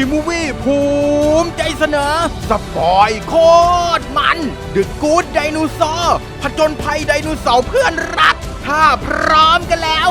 ซีมูวี่ภูมิใจเสนอ สปอยโคตรมันดึกกูดไดโนเสาร์ผจญภัยไดโนเสาร์เพื่อนรัก ถ้าพร้อมกันแล้ว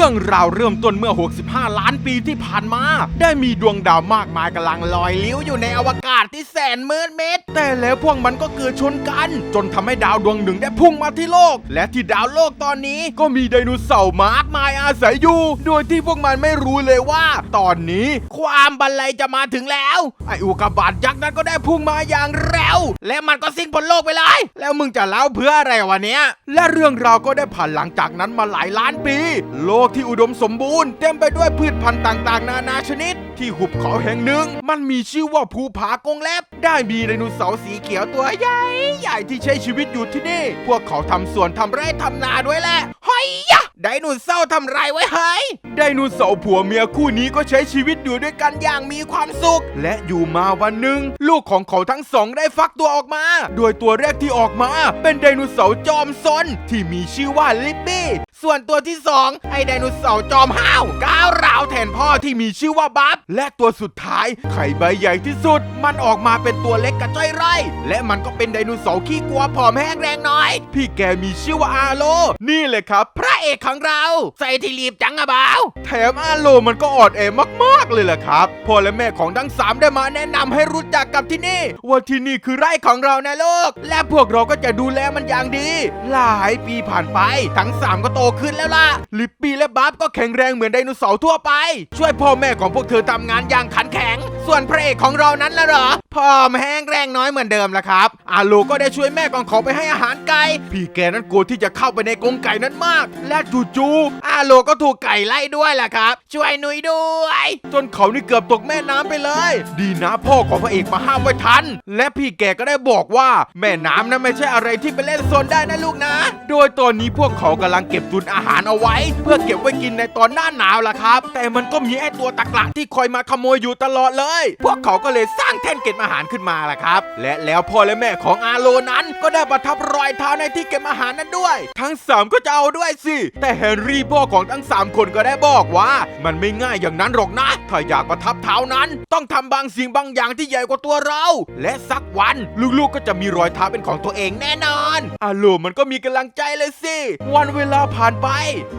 รื่องราวเริ่มต้นเมื่อ 65 ล้านปีที่ผ่านมา ได้มีดวงดาวมากมายกำลังลอยลิ้วอยู่ในอวกาศที่แสนมืดมิดแต่แล้วพวกมันก็เกิดชนกัน จนทำให้ดาวดวงหนึ่งได้พุ่งมาที่โลก และที่ดาวโลกตอนนี้ก็มีไดโนเสาร์มากมายอาศัยอยู่ โดยที่พวกมันไม่รู้เลยว่า ตอนนี้ความบันไลยจะมาถึงแล้วไออุกกาบาตยักษ์นั้นก็ได้พุ่งมาอย่างเร็ว และมันก็สิ้นบนโลกไปเลย แล้วมึงจะเล่าเพื่ออะไรวะเนี้ยและเรื่องราวก็ได้ผ่านหลังจากนั้นมาหลายล้านปี โลกที่อุดมสมบูรณ์เต็มไปด้วยพืชพันธุ์ต่างๆ นานาชนิด ที่หุบเขาแห่งหนึ่ง มันมีชื่อว่าภูผากงเล็บได้มีไดโนเสาร์สีเขียวตัวใหญ่ ใหญ่ที่ใช้ชีวิตอยู่ที่นี่ พวกเขาทำสวนทำไร่ทำนาด้วยแหละเฮ้ยยะไดโนเสาร์ทำไรไว้เฮ้ยไดโนเสาร์ผัวเมียคู่นี้ก็ใช้ชีวิตอยู่ด้วยกันอย่างมีความสุข และอยู่มาวันหนึ่ง ลูกของเขาทั้งสองได้ฟักตัวออกมา โดยตัวแรกที่ออกมา เป็นไดโนเสาร์จอมซนที่มีชื่อว่าลิปปี้ ส่วนตัวที่สองไอ้ไดโนเสาร์จอมห้าวก้าวร้าวแทนพ่อที่มีชื่อว่าบัฟและตัวสุดท้าย ไข่ใบใหญ่ที่สุด มันออกมาเป็นตัวเล็กกระจ้อยไร่ และมันก็เป็นไดโนเสาร์ขี้กลัวผอมแห้งแรงน้อย พี่แกมีชื่อว่าอาโล นี่เลยครับ พระเอกของเรา ใส่ที่รีบจังอะบ่าวแถมอาโลมันก็อ่อนแอมากๆเลยแหละครับพ่อและแม่ของทั้งสามได้มาแนะนำให้รู้จักกับที่นี่ ว่าที่นี่คือไร่ของเรานะลูกและพวกเราก็จะดูแลมันอย่างดี หลายปีผ่านไปทั้งสามก็โตขึ้นแล้วล่ะลิปปี้และบัฟก็แข็งแรงเหมือนไดโนเสาร์ทั่วไป ช่วยพ่อแม่ของพวกเธอทำงานอย่างขันแข็ง ส่วนพระเอกของเรานั้นล่ะเหรอพ่อมแห้งแรงน้อยเหมือนเดิมละครับอาโลก็ได้ช่วยแม่ของเขาไปให้อาหารไก่พี่แกนั้นกลัวที่จะเข้าไปในกรงไก่นั้นมาก และจู่ๆอาโลก็ถูกไก่ไล่ด้วยล่ะครับ ช่วยหนุยด้วย จนเขานี่เกือบตกแม่น้ำไปเลย ดีนะพ่อของพระเอกมาห้ามไว้ทัน และพี่แกก็ได้บอกว่า แม่น้ำนั้นไม่ใช่อะไรที่ไปเล่นโซนได้นะลูกนะ โดยตอนนี้พวกเขากำลังเก็บตุุนอาหารเอาไว้ เพื่อเก็บไว้กินในตอนหน้าหนาวล่ะครับ แต่มันก็มีไอ้ตัวตะกละที่คอยมาขโมยอยู่ตลอดเลย พวกเขาก็เลยสร้างแท่นเก็บอาหารขึ้นมาล่ะครับ และแล้วพ่อและแม่ของอาโลนั้น ก็ได้ประทับรอยเท้าในที่เก็บอาหารนั้นด้วย ทั้งสามก็จะเอาด้วยสิ แต่แฮร์รี่พ่อของทั้งสามคนก็ได้บอกว่า มันไม่ง่ายอย่างนั้นหรอกนะ ถ้าอยากประทับเท้านั้น ต้องทำบางสิ่งบางอย่างที่ใหญ่กว่าตัวเรา และสักวันลูกๆก็จะมีรอยเท้าเป็นของตัวเองแน่นอน อาโลมันก็มีกำลังใจเลยสิ วันเวลาผ่านไป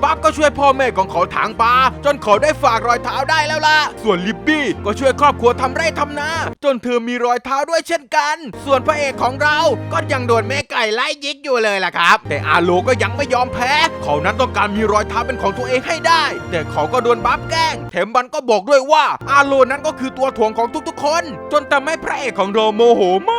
บัฟก็ช่วยพ่อแม่ของเขาถางปลาจนเขาได้ฝากรอยเท้าได้แล้วล่ะ ส่วนลิบบี้ก็ช่วยครอบครัวทำไร่ทำนาจนเธอมีรอยเท้าด้วยเช่นกัน ส่วนพระเอกของเราก็ยังโดนแม่ไก่ไล่ยิกอยู่เลยล่ะครับ แต่อาโลก็ยังไม่ยอมแพ้ เขานั้นต้องการมีรอยเท้าเป็นของตัวเองให้ได้ แต่เขาก็โดนบัฟแกล้งแถมมันก็บอกด้วยว่าอาโลนั้นก็คือตัวถ่วงของทุกๆคน จนทำให้พระเอกของเราโมโหมาก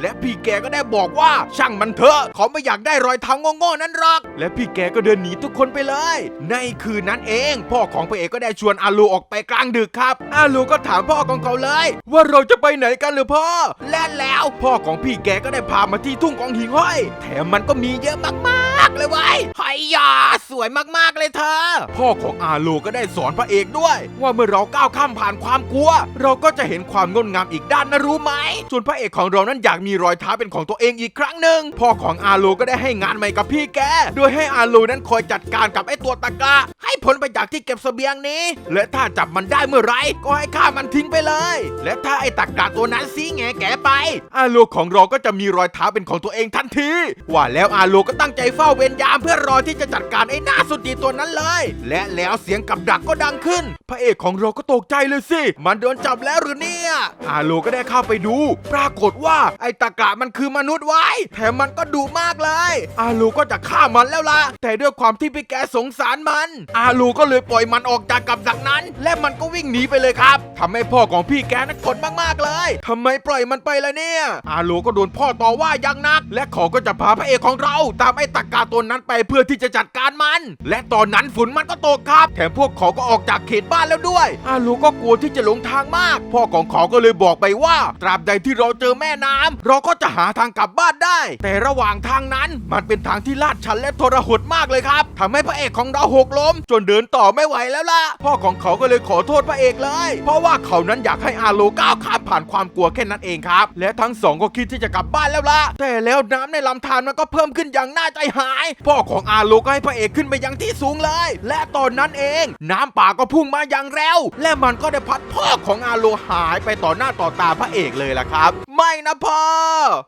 และพี่แกก็ได้บอกว่าช่างมันเถอะเขาไม่อยากได้รอยเท้าโง่ๆนั้นหรอก และพี่แกก็เดินหนีทุกคนไปเลย ในคืนนั้นเอง พ่อของพระเอกก็ได้ชวนอาลูออกไปกลางดึกครับ อาลูก็ถามพ่อของเขาเลย ว่าเราจะไปไหนกันหรือพ่อ และแล้วพ่อของพี่แกก็ได้พามาที่ทุ่งของหิ่งห้อย แถมมันก็มีเยอะมากๆเลยเว้ยไฮยาสวยมากๆเลยเธอ พ่อของอาลูก็ได้สอนพระเอกด้วย ว่าเมื่อเราก้าวข้ามผ่านความกลัว เราก็จะเห็นความงดงามอีกด้านนะรู้ไหมส่วนพระเอกของเรานั้นอยากมีรอยเท้าเป็นของตัวเองอีกครั้งหนึ่งพ่อของอาโลก็ได้ให้งานใหม่กับพี่แก โดยให้อาโลนั้นคอยจัดการกับไอ้ตัวตะกะ ให้พ้นไปจากที่เก็บเสบียงนี้ และถ้าจับมันได้เมื่อไรก็ให้ฆ่ามันทิ้งไปเลย และถ้าไอ้ตะกร้าตัวนั้นซีแงแกไป อาโลของเราก็จะมีรอยเท้าเป็นของตัวเองทันทีว่าแล้วอาโลก็ตั้งใจเฝ้าเวรยามเพื่อรอที่จะจัดการไอ้หน้าสุดดีตัวนั้นเลย และแล้วเสียงกับดักก็ดังขึ้น พระเอกของเราก็ตกใจเลยสิ มันโดนจับแล้วหรือเนี่ยอาโลก็ได้เข้าไปดู ปรากฏว่าไอ้ตะกะมันคือมนุษย์ไว้แถมมันก็ดุมากเลย อาลูก็จะฆ่ามันแล้วล่ะแต่ด้วยความที่พี่แกสงสารมัน ออาลูก็เลยปล่อยมันออกจากกับดักนั้น และมันก็วิ่งหนีไปเลยครับทำให้พ่อของพี่แกนั้นกดมากๆเลยทำไมปล่อยมันไปล่ะเนี่ย อาลูก็โดนพ่อต่อว่าอย่างนัก และเขาก็จะพาพระเอกของเรา ตามไอ้ตะกาตัวนั้นไปเพื่อที่จะจัดการมัน และตอนนั้นฝนมันก็ตกครับ แถมพวกเขาก็ออกจากเขตบ้านแล้วด้วย อาลูก็กลัวที่จะหลงทางมาก พ่อของเขาก็เลยบอกไปว่า ตราบใดที่เราเจอแม่น้ำเราก็จะหาทางกลับบ้านได้ แต่ระหว่างทางนั้นมันเป็นทางที่ลาดชันและทรหดมากเลยครับทำให้พระเอกของเราหกล้มจนเดินต่อไม่ไหวแล้วล่ะ พ่อของเขาก็เลยขอโทษพระเอกเลย เพราะว่าเขานั้นอยากให้อาโลก้าวข้ามผ่านความกลัวแค่นั้นเองครับ และทั้งสองก็คิดที่จะกลับบ้านแล้วล่ะ แต่แล้วน้ำในลำธารมันก็เพิ่มขึ้นอย่างน่าใจหาย พ่อของอาโลก็ให้พระเอกขึ้นไปยังที่สูงเลย และตอนนั้นเอง น้ำป่าก็พุ่งมาอย่างเร็ว และมันก็ได้พัดพ่อของอาโลหายไปต่อหน้าต่อตาพระเอกเลยล่ะครับ ไม่นะพ่อ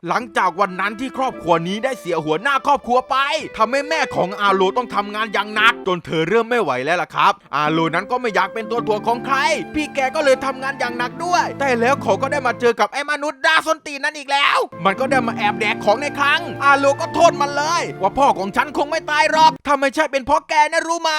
หลังจากวันนั้นที่ครอบครัวนี้ได้เสียหัวหน้าครอบครัวไปทำให้แม่ของอาโลต้องทำงานอย่างหนัก จนเธอเริ่มไม่ไหวแล้วล่ะครับ อาโลนั้นก็ไม่อยากเป็นตัวถ่วงของใคร พี่แกก็เลยทำงานอย่างหนักด้วย แต่แล้วเขาก็ได้มาเจอกับไอ้มนุษย์ดาสนตีนนั่นอีกแล้ว มันก็ได้มาแอบแดกของในคลัง อาโลก็โทษมันเลย ว่าพ่อของฉันคงไม่ตายหรอกถ้าไม่ใช่เป็นเพราะแกนะรู้ไหม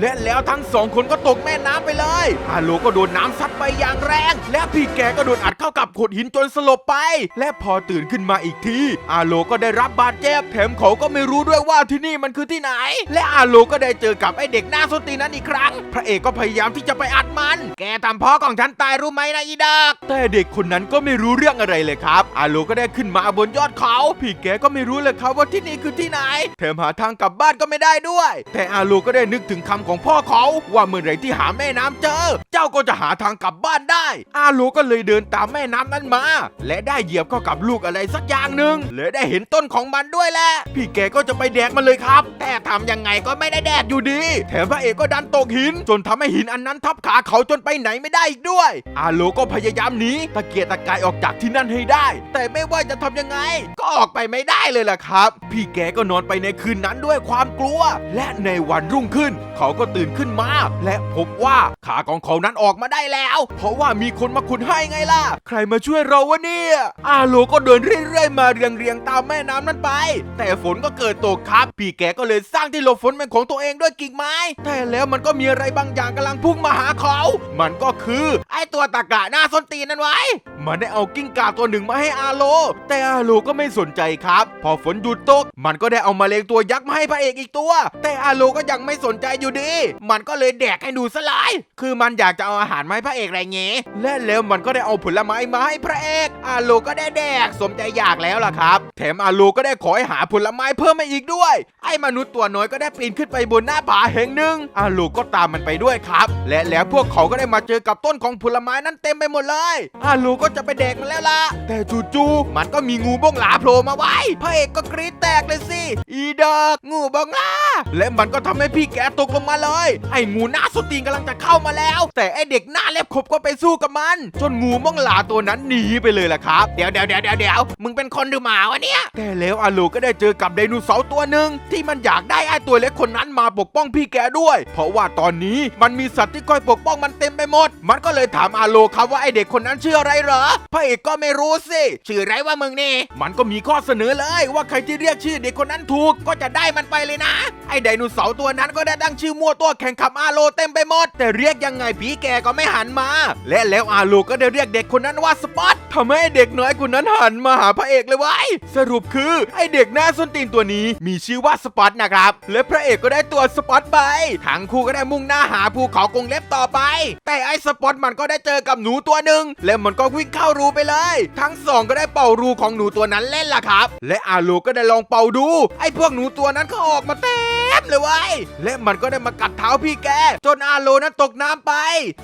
และแล้วทั้งสองคนก็ตกแม่น้ำไปเลย อาโลก็โดนน้ำซัดไปอย่างแรง และพี่แกก็โดนอัดเข้ากับโขดหินจนสลบไป และพอตื่นขึ้นมาอีกที อาโลก็ได้รับบาดเจ็บแถมเขาก็ไม่รู้ด้วยว่าที่นี่มันคือที่ไหน และอาโลก็ได้เจอกับไอเด็กหน้าส้นตีนั้นอีกครั้ง พระเอกก็พยายามที่จะไปอัดมัน แกทำพ่อของฉันตายรู้ไหมนะอีดักแต่เด็กคนนั้นก็ไม่รู้เรื่องอะไรเลยครับอาโลก็ได้ขึ้นมาบนยอดเขาพี่แกก็ไม่รู้เลยครับว่าที่นี่คือที่ไหนแถมหาทางกลับบ้านก็ไม่ได้ด้วย แต่อาโลก็ได้นึกถึงคำของพ่อเขา ว่าเมื่อไหร่ที่หาแม่น้ำเจอ เจ้าก็จะหาทางกลับบ้านได้ อาโลก็เลยเดินตามแม่น้ำนั้นมา และได้เหยียบเข้ากับลูกอะไรสักอย่างหนึ่งและได้เห็นต้นของมันด้วยแหละพี่แกก็จะไปแดกมันเลยครับ แต่ทำยังไงก็ไม่ได้แดกอยู่ดีแถมพระเอกก็ดันตกหิน จนทำให้หินอันนั้นทับขาเขาจนไปไหนไม่ได้อีกด้วย อาโลก็พยายามหนีตะเกียกตะกายออกจากที่นั่นให้ได้ แต่ไม่ว่าจะทำยังไง ก็ออกไปไม่ได้เลยล่ะครับ พี่แกก็นอนไปในคืนนั้นด้วยความกลัว และในวันรุ่งขึ้น เขาก็ตื่นขึ้นมา และพบว่าขาของเขานั้นออกมาได้แล้ว เพราะว่ามีคนมาขุดให้ไงล่ะ ใครมาช่วยเราวะเนี่ยอาโลก็เดินเรื่อยๆ มาเรียงๆตามแม่น้ำนั้นไป แต่ฝนก็เกิดตกครับ พี่แกก็เลยสร้างที่หลบฝนเป็นของตัวเองด้วยกิ่งไม้แต่แล้วมันก็มีอะไรบางอย่างกำลังพุ่งมาหาเขา มันก็คือไอตัวตะกะหน้าส้นตีนนั้นไว้ มันได้เอากิ้งก่าตัวหนึ่งมาให้อาโล แต่อาโลก็ไม่สนใจครับ พอฝนหยุดตก มันก็ได้เอามาเลงตัวยักษ์มาให้พระเอกอีกตัว แต่อาโลก็ยังไม่สนใจอยู่ดี มันก็เลยแดกให้ดูสลาย คือมันอยากจะเอาอาหารมาให้พระเอกอะไรเงี้และแล้วมันก็ได้เอาผลไม้มาให้พระเอก อาโลก็ได้แดกสมใจอยากแล้วล่ะครับ แถมอาโลก็ได้ขอให้หาผลไม้เพิ่มมาอีกด้วย ไอ้มนุษย์ตัวน้อยก็ได้ปีนขึ้นไปบนหน้าผาแห่งหนึ่งอาโลก็ตามมันไปด้วยครับ และแล้วพวกเขาก็ได้มาเจอกับต้นของผลไม้นั้นเต็มไปหมดเลยอาโลก็จะไปแดกมันแล้วล่ะ แต่จู่ๆมันก็มีงูบ้องหลาโผล่มาไว้พระเอกก็กรีดแตกเลยสิ อีดอกงูบ้องหลาและมันก็ทำให้พี่แกตกลงมาเลย ไอ้งูหน้าสตีนกำลังจะเข้ามาแล้ว แต่ไอ้เด็กหน้าเล็บขบก็ไปสู้กับมัน จนงูบ้องหลาตัวนั้นหนีไปเลยล่ะครับ เดี๋ยวเดี๋ยวเดี๋ยวเดี๋ยวเดี๋ยวมึงเป็นคนหรือหมาวะเนี่ย แต่แล้วอาโลก็ได้เจอกับไดโนเสาร์ตัวหนึ่งที่มันอยากได้ไอ้ตัวเล็กคนนั้นมาปกป้องพี่แกด้วย เพราะว่าตอนนี้มันมีสัตว์ที่คอยปกป้องมันเต็มไปหมด มันก็เลยถามอาโลครับว่าไอเด็กคนนั้นชื่ออะไรเหรอพระเอกก็ไม่รู้สิชื่อไรว่ามึงนี่ มันก็มีข้อเสนอเลยว่าใครที่เรียกชื่อเด็กคนนั้นถูกก็จะได้มันไปเลยนะ ไอไดโนเสาร์ตัวนั้นก็ได้ตั้งชื่อมั่วตัวแข่งขับอาโลเต็มไปหมด แต่เรียกยังไงผีแกก็ไม่หันมา และแล้วอาโลก็ได้เรียกเด็กคนนั้นว่าสปอตทำให้เด็กน้อยคนนั้นหันมาหาพระเอกเลยว้ยสรุปคือไอเด็กหน้าส้นตีนตัวนี้มีชื่อว่าสปอตนะครับ และพระเอกก็ได้ตัวสปอตไปทั้งคู่ก็ได้มุ่งหน้าหาภูเขากรงเล็บต่อไป แต่ไอ้สปอตมันก็ได้เจอกับหนูตัวหนึ่งและมันก็วิ่งเข้ารูไปเลย ทั้งสองก็ได้เป่ารูของหนูตัวนั้นเล่นล่ะครับ และอาโลก็ได้ลองเป่าดู ไอ้พวกหนูตัวนั้นก็ออกมาเต็มเลยเว้ยและมันก็ได้มากัดเท้าพี่แก จนอาโลนั้นตกน้ำไป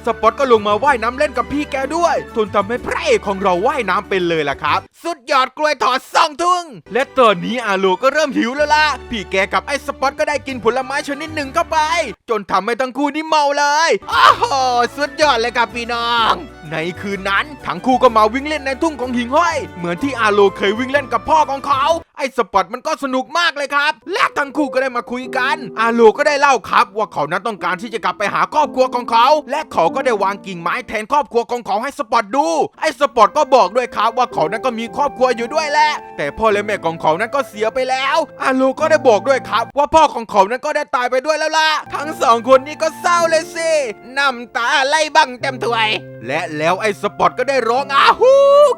สปอตก็ลงมาว่ายน้ำเล่นกับพี่แกด้วยจนทำให้พระเอกของเราว่ายน้ำเป็นเลยล่ะครับ สุดยอดกล้วยถอดซ่องทุ่ง และตอนนี้อาโลก็เริ่มหิวแล้วล่ะ พี่แกกับไอ้สปอตก็ได้กินผลไม้ชนิดหนึ่งเข้าไปจนทำให้ทั้งคู่นี่เมาเลย โอ้โห สุดยอดเลยครับพี่น้อง ในคืนนั้น ทั้งคู่ก็มาวิ่งเล่นในทุ่งของหิงห้อย เหมือนที่อาโลเคยวิ่งเล่นกับพ่อของเขา ไอ้สปอตมันก็สนุกมากเลยครับ และทั้งคู่ก็ได้มาคุยกัน อาโลก็ได้เล่าครับ ว่าเขานั้นต้องการที่จะกลับไปหาครอบครัวของเขา และเขาก็ได้วางกิ่งไม้แทนครอบครัวของเขาให้สปอตดู ไอ้สปอตก็บอกด้วยครับว่าเขานั้นก็มีครอบครัวอยู่ด้วยแหละ แต่พ่อและแม่ของเขานั้นก็เสียไปแล้ว อาโลก็ได้บอกด้วยครับ ว่าพ่อของเขานั้นก็ได้ตายไปด้วยแล้วล่ะ ทั้งสองคนนี้ก็เศร้าเลยสิ น้ำตาไหลบังเต็มถ้วยและแล้วไอ้สปอตก็ได้ร้องอาฮู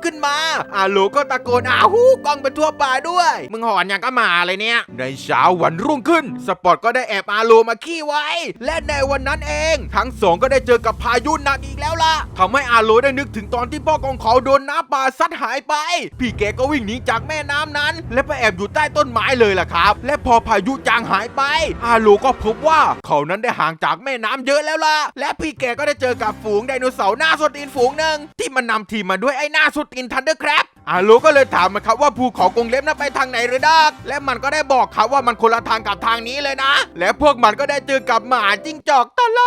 ขึ้นมา อาโลก็ตะโกนอาฮูกองไปทั่วป่าด้วย มึงหอนอย่างก็มาเลยเนี่ย ในเช้าวันรุ่งขึ้น สปอตก็ได้แอบอาโลมาขี้ไว้ และในวันนั้นเอง ทั้งสองก็ได้เจอกับพายุหนักอีกแล้วล่ะทำให้อาโลได้นึกถึงตอนที่พ่อของเขาโดนน้ำป่าซัดหายไป พี่แกก็วิ่งหนีจากแม่น้ำนั้น และไปแอบอยู่ใต้ต้นไม้เลยล่ะครับ และพอพายุจางหายไป อาโลก็พบว่าเขานั้นได้ห่างจากแม่น้ำเยอะแล้วล่ะ และพี่แกก็ได้เจอกับฝูงไดโนเสาร์หน้าาสุดตีนฝูงหนึ่งที่มันนำทีมมาด้วยไอ้หน้าสุดตีนทันเดอร์แครบอาโลก็เลยถามมันครับว่าภูเขากรงเล็บนั้นไปทางไหนหรือดักและมันก็ได้บอกครับว่ามันคนละทางกับทางนี้เลยนะ และพวกมันก็ได้เจอกับหมาจิ้งจอกตล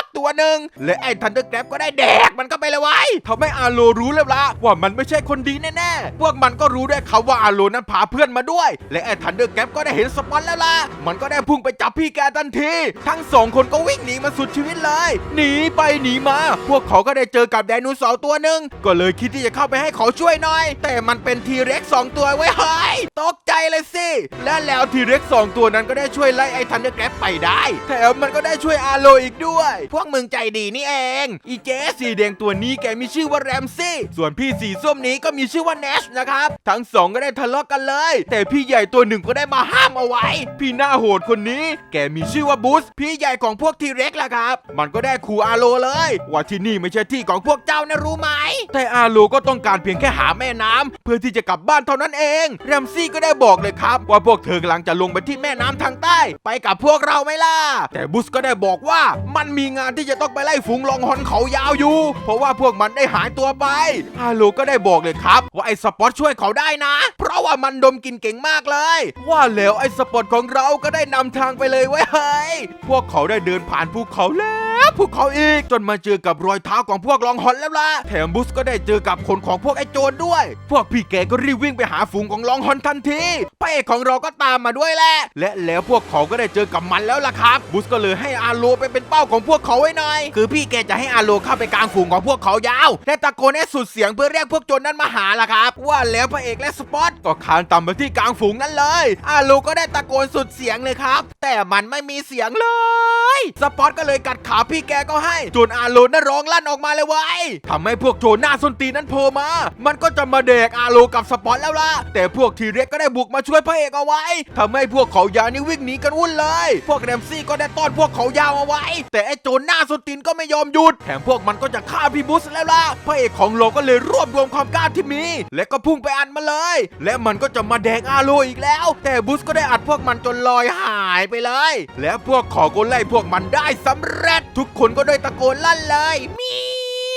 กตัวหนึ่งและไอ้ทันเดอร์แกร็บก็ได้แดกมันก็ไปเลยไว้ทำให้อาโลรู้แล้วละว่ามันไม่ใช่คนดีแน่ๆพวกมันก็รู้ด้วยครับว่าอาโลนั้นพาเพื่อนมาด้วย และไอ้ทันเดอร์แกร็บก็ได้เห็นสปอนแล้วล่ะมันก็ได้พุ่งไปจับพี่แกทันที ทั้งสองคนก็วิ่งหนีมาสุดชีวิตเลยหนีไปหนีมา พวกเขาก็ได้เจอกับไดโนเสาร์ตัวหนึ่งก็เลยคิดที่จะเข้าไปให้เขาช่วยหน่อยแต่มันเป็นทีเร็กสองตัวไว้เฮ้ยตกใจเลยสิ และแล้วทีเร็กสองตัวนั้นก็ได้ช่วยไล่ไอ้ทันเดอร์แกรบไปได้ แถมมันก็ได้ช่วยอาโลอีกด้วย พวกมึงใจดีนี่เอง อีเจสีแดงตัวนี้แกมีชื่อว่าแรมซี่ ส่วนพี่สีส้มนี้ก็มีชื่อว่าเนชนะครับ ทั้งสองก็ได้ทะเลาะกันเลย แต่พี่ใหญ่ตัวหนึ่งก็ได้มาห้ามเอาไว้ พี่หน้าโหดคนนี้ แกมีชื่อว่าบูสพี่ใหญ่ของพวกทีเร็กล่ะครับ มันก็ได้ขู่อาโลเลย ว่าที่นี่ไม่ใช่ที่ของพวกเจ้านะรู้ไหม แต่อาโลก็ต้องการเพียงแค่หาแม่น้ำเพื่อที่จะกลับบ้านเท่านั้นเองแรมซี่ก็ได้บอกเลยครับว่าพวกเธอกำลังจะลงไปที่แม่น้ำทางใต้ ไปกับพวกเราไหมล่ะ แต่บุสก็ได้บอกว่ามันมีงานที่จะต้องไปไล่ฝูงลองฮอนเขายาวอยู่ เพราะว่าพวกมันได้หายตัวไปอาโลก็ได้บอกเลยครับ ว่าไอ้สปอตช่วยเขาได้นะ เพราะว่ามันดมกลินเก่งมากเลย ว่าแล้วไอ้สปอตของเราก็ได้นำทางไปเลยไว้เฮ้ยพวกเขาได้เดินผ่านภูเขาแล้ว ภูเขาอีก จนมาเจอกับรอยเท้าของพวกลองฮอนแล้วล่ะแถมบุสก็ได้เจอกับคนของพวกไอ้โจรด้วย พวกพี่แกก็รีบวิ่งไปหาฝูงของลองฮอนทันทีพระเอกของเราก็ตามมาด้วยแหละและแล้วพวกเขาก็ได้เจอกับมันแล้วล่ะครับ บุสก็เลยให้อาโลไปเป็นเป้าของพวกเขาไว้หน่อย คือพี่แกจะให้อาโลเข้าไปกลางฝูงของพวกเขายาวและตะโกนให้สุดเสียงเพื่อเรียกพวกโจรนั้นมาหาล่ะครับ ว่าแล้วพระเอกและสปอตก็คานต่ำไปที่กลางฝูงนั้นเลย อาโลก็ได้ตะโกนสุดเสียงเลยครับ แต่มันไม่มีเสียงเลย สปอตก็เลยกัดขาพี่แกก็ให้จนอาโลนั้นร้องลั่นออกมาเลยเว้ทำให้พวกโจรหน้าส้นตีนั้นโผล่มา มันก็จะมาเดกอาโลกับสปอตแล้วล่ะ แต่พวกทีเร็กก็ได้บุกมาช่วยพระเอกเอาไว้ทำให้พวกเขายาวนี่วิ่งหนีกันวุ่นเลย พวกแรมซี่ก็ได้ต้อนพวกเขายาวเอาไว้ แต่ไอ้โจรหน้าส้นตีนก็ไม่ยอมหยุด แถมพวกมันก็จะฆ่าพี่บุสแล้วล่ะ พระเอกของเราก็เลยรวบรวมความกล้าที่มี และก็พุ่งไปอันมาเลย และมันก็จะมาแดกอาโลอีกแล้ว แต่บุสก็ได้อัดพวกมันจนลอยหายไปเลย และพวกเขอก็ไล่พวกมันได้สำเร็จทุกคนก็ได้ตะโกนลั่นเลยเมี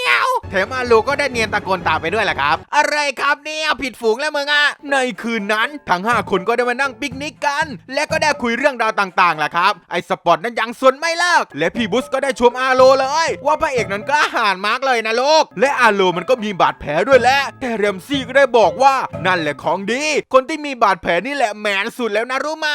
ยว แถมอาโลก็ได้เนียนตะโกนตามไปด้วยแหละครับ อะไรครับเนี่ยผิดฝูงแล้วมึงอะในคืนนั้นทั้ง 5 คนก็ได้มานั่งปิกนิกกัน และก็ได้คุยเรื่องราวต่างๆแหละครับไอ้สปอตนั้นยังสนไม่เลิกและพี่บุสก็ได้ชมอาโลเลย ว่าพระเอกนั้นกล้าหาญมากเลยนะลูกและอาโลมันก็มีบาดแผลด้วยแหละแต่เรมซี่ก็ได้บอกว่านั่นแหละของดี คนที่มีบาดแผลนี่แหละแมนสุดแล้วนะรู้ไหม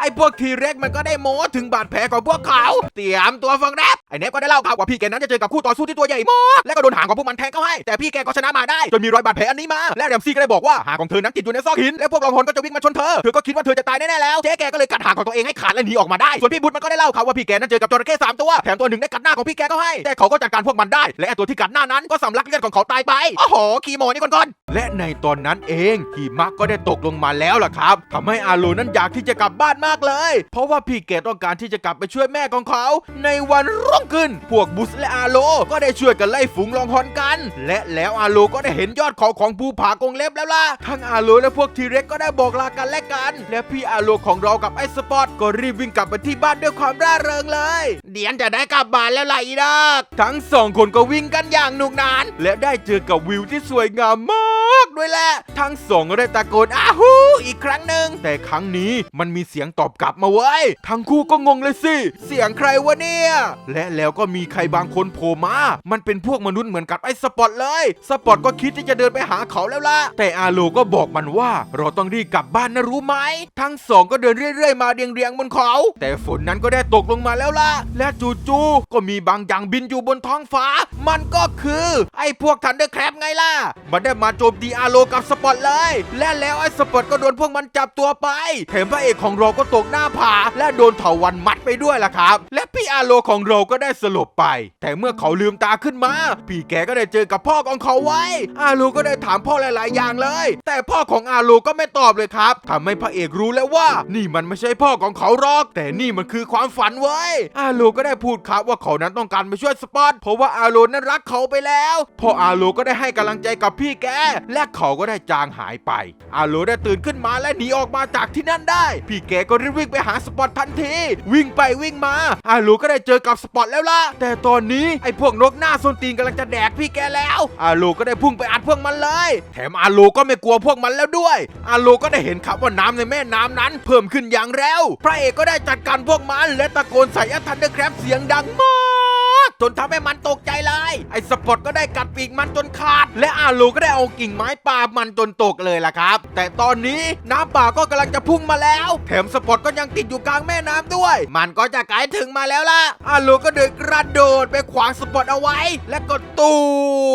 ไอ้พวกทีเร็กมันก็ได้โม้ถึงบาดแผลของพวกเขา เตรียมตัวฟังแรปไอ้เนฟก็ได้เล่าครับว่าพี่แกนั้นจะเจอกับคู่ต่อสู้ที่ตัวใหญ่มากและก็โดนหางของพวกมันแทงเข้าให้ แต่พี่แกก็ชนะมาได้จนมีรอยบาดแผลอันนี้มา และแรมซี่ก็ได้บอกว่าหางของเธอนั้นติดอยู่ในซอกหิน และพวกลองหนก็จะวิ่งมาชนเธอ เธอก็คิดว่าเธอจะตายแน่ๆแล้ว เจ๊แกก็เลยกัดหางของตัวเองให้ขาดและหนีออกมาได้ ส่วนพี่บุตรมันก็ได้เล่าครับว่าพี่แกนั้นเจอกับจระเข้สามตัว แถมตัวหนึ่งได้กัดหน้าของพี่แกก็ให้ แต่เขาก็จัดการพวกมันได้ และตัวที่กัดหน้านั้นก็สำลักเลือดของเขาตายไปโอ้โหคีโมนี่ก่อนๆและในตอนนั้นเองหิมะก็ได้ตกลงมาแล้วล่ะครับทำให้อาโลนั้นอยากที่จะกลับบ้านมากเลย เพราะว่าพี่แกต้องการที่จะกลับไปช่วยแม่ของเขา ในวันรุ่งขึ้น พวกบุสและอาโลก็ได้ช่วยกันไล่ฝูงลองฮอนกัน และแล้วอาโลก็ได้เห็นยอดเขาของภูผากรงเล็บแล้วล่ะทั้งอาโลและพวกทีเร็กก็ได้บอกลากันและกัน และพี่อาโลของเรากับไอ้สปอตก็รีบวิ่งกลับไปที่บ้านด้วยความร่าเริงเลย เดียนจะได้กลับบ้านแล้วล่ะอีดอกทั้งสองคนก็วิ่งกันอย่างหนุกหนาน และได้เจอกับวิวที่สวยงามมากด้วยแหละ ทั้งสองก็ได้ตะโกนอ้าฮูอีกครั้งหนึ่งแต่ครั้งนี้มันมีเสียงตอบกลับมาเว้ยทั้งคู่ก็งงเลยสิ เสียงใครวะเนี่ย และแล้วก็มีใครบางคนโผล่มา มันเป็นพวกมนุษย์เหมือนกับไอ้สปอตเลย สปอตก็คิดที่จะเดินไปหาเขาแล้วล่ะ แต่อาโลก็บอกมันว่า เราต้องรีบกลับบ้านนะรู้ไหม ทั้งสองก็เดินเรื่อยๆมาเรียงๆบนเขา แต่ฝนนั้นก็ได้ตกลงมาแล้วล่ะ และจู่ๆก็มีบางอย่างบินอยู่บนท้องฟ้า มันก็คือ ไอ้พวกทันเดอร์แครบไงล่ะ มันได้มาโจมตีอาโลกับสปอตเลย และแล้วไอ้สปอตก็โดนพวกมันจับตัวไปแถมพระเอกของเราก็ตกหน้าผา และโดนเถาวันมัดไปด้วยล่ะครับ และพี่อาโลของเราก็ได้สลบไป แต่เมื่อเขาลืมตาขึ้นมา พี่แกก็ได้เจอกับพ่อของเขาไว้ อาโลก็ได้ถามพ่อหลาย ๆ อย่างเลย แต่พ่อของอาโลก็ไม่ตอบเลยครับทำให้พระเอกรู้แล้วว่า นี่มันไม่ใช่พ่อของเขาหรอก แต่นี่มันคือความฝันเว้อาโลก็ได้พูดครับว่าเขานั้นต้องการไปช่วยสปอตเพราะว่าอาโลนั้นรักเขาไปแล้วพ่ออาโลก็ได้ให้กำลังใจกับพี่แก และเขาก็ได้จางหายไป อาโลได้ตื่นขึ้นมาและหนีออกมาจากที่นั่นได้ พี่แกก็รีบวิ่งไปหาสปอตทันที วิ่งไปวิ่งมา อาโลก็ได้เจอกับสปอตแล้วล่ะแต่ตอนนี้ไอ้พวกนกหน้าส้นตีนกำลังำลังจะแดกพี่แกแล้วอาลูก็ได้พุ่งไปอัดพวกมันเลย แถมอาลูก็ไม่กลัวพวกมันแล้วด้วยอาลูก็ได้เห็นครับว่าน้ำในแม่น้ำนั้น เพิ่มขึ้นอย่างเร็วพระเอกก็ได้จัดการพวกมันและตะโกนใส่อัทันเดอร์แครบเสียงดังมาก จนทำให้มันตกใจเลย ไอ้สปอตก็ได้กัดปีกมันจนขาด และอาลูก็ได้เอากิ่งไม้ปามันจนตกเลยล่ะครับ แต่ตอนนี้น้ำป่าก็กำลังจะพุ่งมาแล้ว แถมสปอตก็ยังติดอยู่กลางแม่น้ำด้วย มันก็จะไกลถึงมาแล้วล่ะอาลูก็เดินกระโดดไปขวางสปอตเอาไว้ และก็ตู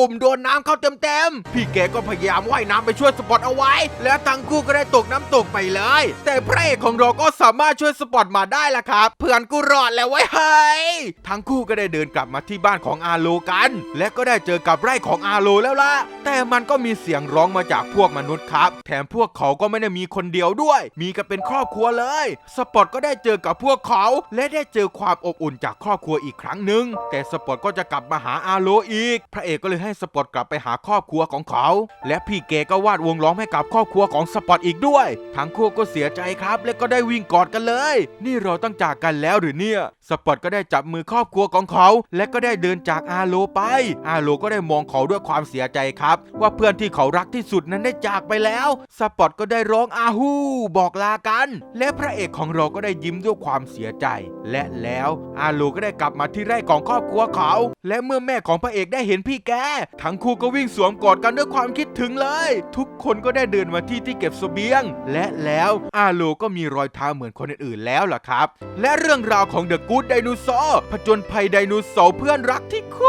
มโดนน้ำเข้าเต็มๆพี่แกก็พยายามว่ายน้ำไปช่วยสปอตเอาไว้ แล้วทั้งคู่ก็ได้ตกน้ำตกไปเลย แต่พระเอกของเราก็สามารถช่วยสปอตมาได้ล่ะครับ เพื่อนกูรอดแล้วไว้เฮ้ยทั้งคู่ก็ได้เดินกลับมาที่บ้านของอาโลกัน และก็ได้เจอกับไร่ของอาโลแล้วล่ะ แต่มันก็มีเสียงร้องมาจากพวกมนุษย์ครับ แถมพวกเขาก็ไม่ได้มีคนเดียวด้วย มีกันเป็นครอบครัวเลย สปอตก็ได้เจอกับพวกเขา และได้เจอความอบอุ่นจากครอบครัวอีกครั้งหนึ่ง แต่สปอตก็จะกลับมาหาอาโลอีก พระเอกก็เลยให้สปอตกลับไปหาครอบครัวของเขา และพี่เกก็วาดวงล้อมให้กับครอบครัวของสปอตอีกด้วย ทั้งคู่ก็เสียใจครับ และก็ได้วิ่งกอดกันเลย นี่เราต้องจากกันแล้วหรือเนี่ย สปอตก็ได้จับมือครอบครัวของเขาและก็ได้เดินจากอาโลไป อาโลก็ได้มองเขาด้วยความเสียใจครับ ว่าเพื่อนที่เขารักที่สุดนั้นได้จากไปแล้ว สปอตก็ได้ร้องอาฮูบอกลากัน และพระเอกของเราก็ได้ยิ้มด้วยความเสียใจ และแล้วอาโลก็ได้กลับมาที่ไร่ของครอบครัวเขา และเมื่อแม่ของพระเอกได้เห็นพี่แก ทั้งคู่ก็วิ่งสวมกอดกันด้วยความคิดถึงเลย ทุกคนก็ได้เดินมาที่ที่เก็บเสบียง และแล้วอาโลก็มีรอยเท้าเหมือนคนอื่นๆแล้วล่ะครับ และเรื่องราวของเดอะกู๊ดไดโนเสาร์ผจญภัยไดโนเสาร์เพื่อนรักที่โค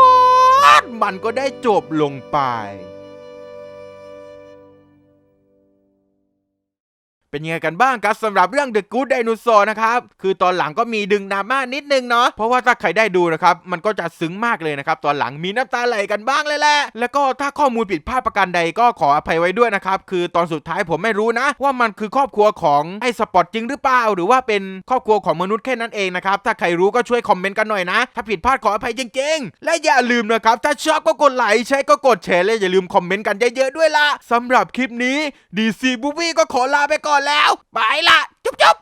ตรมันก็ได้จบลงไป เป็นยังไงกันบ้างครับสำหรับเรื่อง The Good Dinosaur นะครับ คือตอนหลังก็มีดึงดราม่านิดนึงเนาะ เพราะว่าถ้าใครได้ดูนะครับ มันก็จะซึ้งมากเลยนะครับ ตอนหลังมีน้ำตาไหลกันบ้างเลยแหละ แล้วก็ถ้าข้อมูลผิดพลาดประการใดก็ขออภัยไว้ด้วยนะครับ คือตอนสุดท้ายผมไม่รู้นะ ว่ามันคือครอบครัวของไอ้สปอตจริงหรือเปล่า หรือว่าเป็นครอบครัวของมนุษย์แค่นั้นเองนะครับ ถ้าใครรู้ก็ช่วยคอมเมนต์กันหน่อยนะ ถ้าผิดพลาดขออภัยจริงๆ และอย่าลืมนะครับ ถ้าชอบก็กดไลค์ใช่ก็กดแชร์และอย่าลืมคอมเมนต์กันเยอะๆด้วยล่ะสำหรับคลิปนี้ DC Movie ก็ขอลาไปก่อนแล้วไปละจุ๊บๆ